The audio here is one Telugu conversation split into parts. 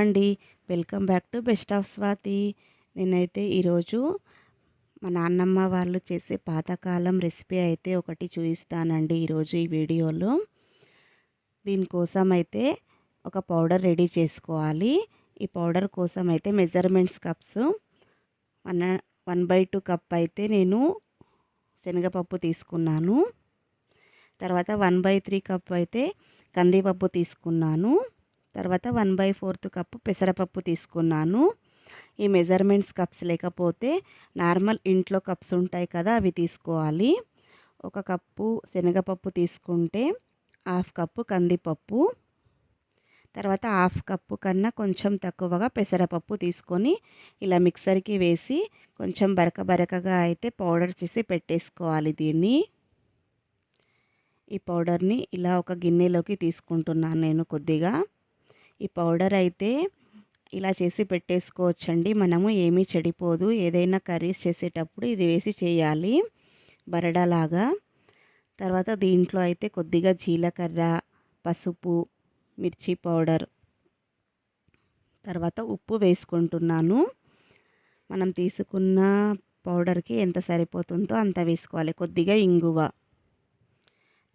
అండి. Welcome back to best of Swathi. నేనైతే ఈరోజు మా నాన్నమ్మ వాళ్ళు చేసే పాతకాలం రెసిపీ అయితే ఒకటి చూపిస్తానండి ఈరోజు ఈ వీడియోలో. దీనికోసం అయితే ఒక పౌడర్ రెడీ చేసుకోవాలి. ఈ పౌడర్ కోసం అయితే measurements cups. One one by two cup అయితే నేను శనగపప్పు తీసుకున్నాను. తర్వాత వన్ బై త్రీ కప్ అయితే కందిపప్పు తీసుకున్నాను. తర్వాత వన్ బై ఫోర్త్ కప్పు పెసరపప్పు తీసుకున్నాను. ఈ మెజర్మెంట్స్ కప్స్ లేకపోతే నార్మల్ ఇంట్లో కప్స్ ఉంటాయి కదా అవి తీసుకోవాలి. ఒక కప్పు శనగపప్పు తీసుకుంటే హాఫ్ కప్పు కందిపప్పు. తర్వాత హాఫ్ కప్పు కన్నా కొంచెం తక్కువగా పెసరపప్పు తీసుకొని ఇలా మిక్సర్కి వేసి కొంచెం బరక బరకగా అయితే పౌడర్ చేసి పెట్టేసుకోవాలి దీన్ని. ఈ పౌడర్ని ఇలా ఒక గిన్నెలోకి తీసుకుంటున్నాను నేను కొద్దిగా. ఈ పౌడర్ అయితే ఇలా చేసి పెట్టేసుకోవచ్చండి. మనము ఏమీ చెడిపోదు. ఏదైనా కర్రీస్ చేసేటప్పుడు ఇది వేసి చేయాలి. బరడలాగా. తర్వాత దీంట్లో అయితే కొద్దిగా జీలకర్ర పసుపు మిర్చి పౌడర్. తర్వాత ఉప్పు వేసుకుంటున్నాను. మనం తీసుకున్న పౌడర్కి ఎంత సరిపోతుందో అంత వేసుకోవాలి. కొద్దిగా ఇంగువ.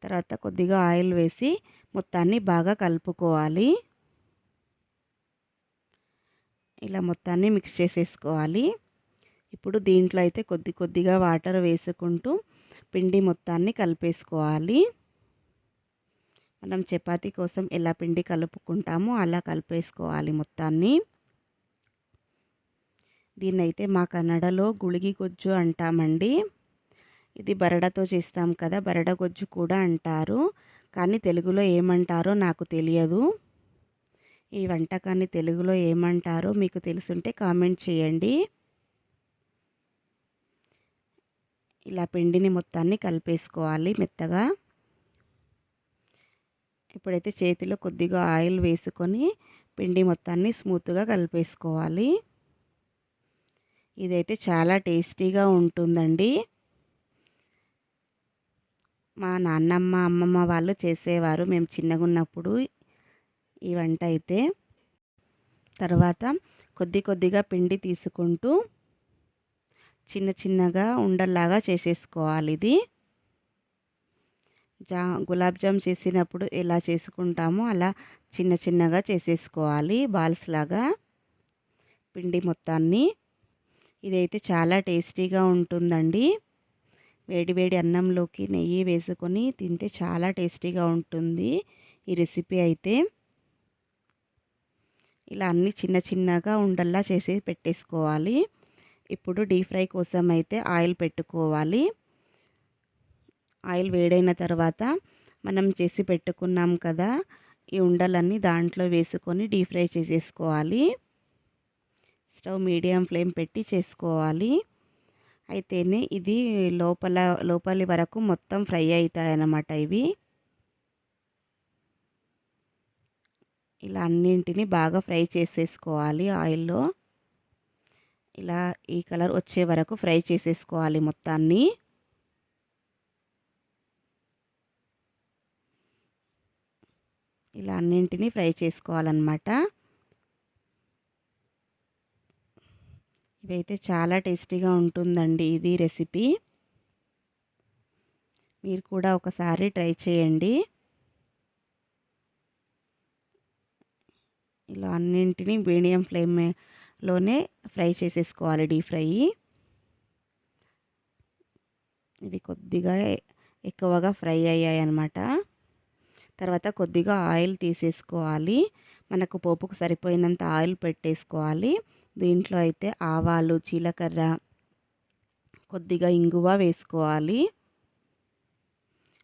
తర్వాత కొద్దిగా ఆయిల్ వేసి మొత్తాన్ని బాగా కలుపుకోవాలి. ఇలా మొత్తాన్ని మిక్స్ చేసేసుకోవాలి. ఇప్పుడు దీంట్లో అయితే కొద్ది కొద్దిగా వాటర్ వేసుకుంటూ పిండి మొత్తాన్ని కలిపేసుకోవాలి. మనం చపాతీ కోసం ఎలా పిండి కలుపుకుంటామో అలా కలిపేసుకోవాలి మొత్తాన్ని. దీన్నైతే మా కన్నడలో గుళిగి గొజ్జు అంటామండి. ఇది బరడతో చేస్తాం కదా బరడ గొజ్జు కూడా అంటారు. కానీ తెలుగులో ఏమంటారో నాకు తెలియదు. ఈ వంటకాన్ని తెలుగులో ఏమంటారో మీకు తెలుసుంటే కామెంట్ చేయండి. ఇలా పిండిని మొత్తాన్ని కలిపేసుకోవాలి మెత్తగా. ఇప్పుడైతే చేతిలో కొద్దిగా ఆయిల్ వేసుకొని పిండి మొత్తాన్ని స్మూత్గా కలిపేసుకోవాలి. ఇదైతే చాలా టేస్టీగా ఉంటుందండి. మా నాన్నమ్మ అమ్మమ్మ వాళ్ళు చేసేవారు. మేము చిన్నగా ఉన్నప్పుడు ఈ వంట అయితే. తర్వాత కొద్ది కొద్దిగా పిండి తీసుకుంటూ చిన్న చిన్నగా ఉండల్లాగా చేసేసుకోవాలి ఇది. జా గులాబ్ జామ్ చేసినప్పుడు ఎలా చేసుకుంటామో అలా చిన్న చిన్నగా చేసేసుకోవాలి బాల్స్ లాగా. పిండి మొత్తాన్ని. ఇదైతే చాలా టేస్టీగా ఉంటుందండి. వేడి వేడి అన్నంలోకి నెయ్యి వేసుకొని తింటే చాలా టేస్టీగా ఉంటుంది ఈ రెసిపీ అయితే. ఇలా అన్ని చిన్న చిన్నగా ఉండల్లా చేసి పెట్టేసుకోవాలి. ఇప్పుడు డీప్ ఫ్రై కోసం అయితే ఆయిల్ పెట్టుకోవాలి. ఆయిల్ వేడైన తర్వాత మనం చేసి పెట్టుకున్నాం కదా ఈ ఉండలన్నీ దాంట్లో వేసుకొని డీప్ ఫ్రై చేసేసుకోవాలి. స్టవ్ మీడియం ఫ్లేమ్ పెట్టి చేసుకోవాలి. అయితేనే ఇది లోపల లోపలి వరకు మొత్తం ఫ్రై అవుతాయి అన్నమాట ఇవి. ఇలా అన్నింటినీ బాగా ఫ్రై చేసేసుకోవాలి ఆయిల్లో. ఇలా ఈ కలర్ వచ్చే వరకు ఫ్రై చేసేసుకోవాలి మొత్తాన్ని. ఇలా అన్నింటినీ ఫ్రై చేసుకోవాలన్నమాట. ఇవైతే చాలా టేస్టీగా ఉంటుందండి ఇది రెసిపీ. మీరు కూడా ఒకసారి ట్రై చేయండి. ఇలా అన్నింటినీ మీడియం ఫ్లేమ్లోనే ఫ్రై చేసేసుకోవాలి డీప్ ఫ్రై. ఇవి కొద్దిగా ఎక్కువగా ఫ్రై అయ్యాయి అన్నమాట. తర్వాత కొద్దిగా ఆయిల్ తీసేసుకోవాలి. మనకు పోపుకు సరిపోయినంత ఆయిల్ పెట్టేసుకోవాలి. దీంట్లో అయితే ఆవాలు జీలకర్ర కొద్దిగా ఇంగువ వేసుకోవాలి.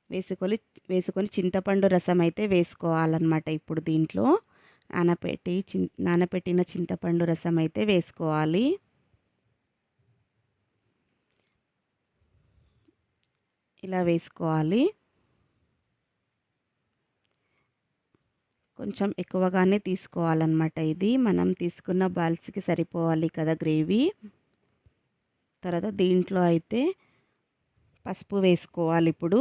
వేసుకొని వేసుకొని చింతపండు రసం అయితే వేసుకోవాలన్నమాట ఇప్పుడు దీంట్లో. నానపెట్టి చిన్ నానపెట్టిన చింతపండు రసం అయితే వేసుకోవాలి. ఇలా వేసుకోవాలి. కొంచెం ఎక్కువగానే తీసుకోవాలన్నమాట ఇది. మనం తీసుకున్న బాల్స్కి సరిపోవాలి కదా గ్రేవీ. తర్వాత దీంట్లో అయితే పసుపు వేసుకోవాలి ఇప్పుడు.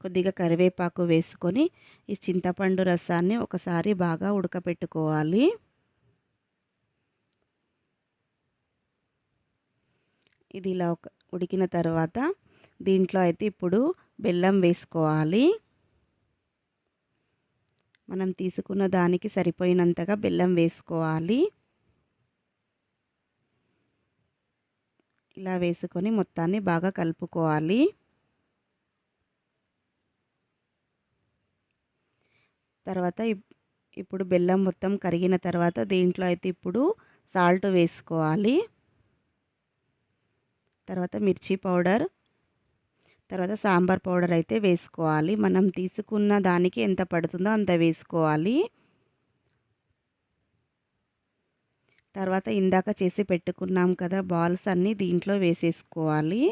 కొద్దిగా కరివేపాకు వేసుకొని ఈ చింతపండు రసాన్ని ఒకసారి బాగా ఉడకపెట్టుకోవాలి. ఇది ఇలా ఒక ఉడికిన తర్వాత దీంట్లో అయితే ఇప్పుడు బెల్లం వేసుకోవాలి. మనం తీసుకున్న దానికి సరిపోయినంతగా బెల్లం వేసుకోవాలి. ఇలా వేసుకొని మొత్తాన్ని బాగా కలుపుకోవాలి. తర్వాత ఇప్పుడు బెల్లం మొత్తం కరిగిన తర్వాత దీంట్లో అయితే ఇప్పుడు సాల్ట్ వేసుకోవాలి. తర్వాత మిర్చి పౌడర్ తర్వాత సాంబార్ పౌడర్ అయితే వేసుకోవాలి. మనం తీసుకున్న దానికి ఎంత పడుతుందో అంత వేసుకోవాలి. తర్వాత ఇందాక చేసి పెట్టుకున్నాం కదా బాల్స్ అన్నీ దీంట్లో వేసేసుకోవాలి.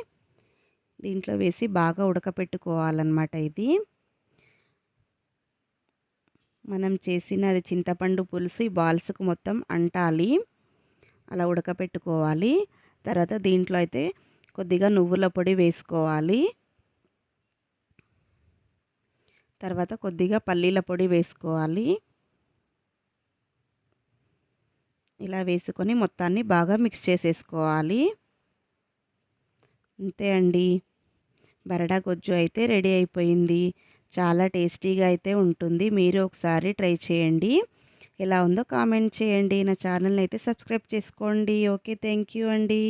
దీంట్లో వేసి బాగా ఉడకపెట్టుకోవాలన్నమాట ఇది. మనం చేసిన అది చింతపండు పులుసు ఈ బాల్స్కు మొత్తం అంటాలి. అలా ఉడకపెట్టుకోవాలి. తర్వాత దీంట్లో అయితే కొద్దిగా నువ్వుల పొడి వేసుకోవాలి. తర్వాత కొద్దిగా పల్లీల పొడి వేసుకోవాలి. ఇలా వేసుకొని మొత్తాన్ని బాగా మిక్స్ చేసేసుకోవాలి. అంతే అండి. బరడా గొజ్జు అయితే రెడీ అయిపోయింది. చాలా టేస్టీగా అయితే ఉంటుంది. మీరు ఒకసారి ట్రై చేయండి. ఎలా ఉందో కామెంట్ చేయండి. నా ఛానల్ని అయితే సబ్స్క్రైబ్ చేసుకోండి. ఓకే థ్యాంక్ యూ అండి.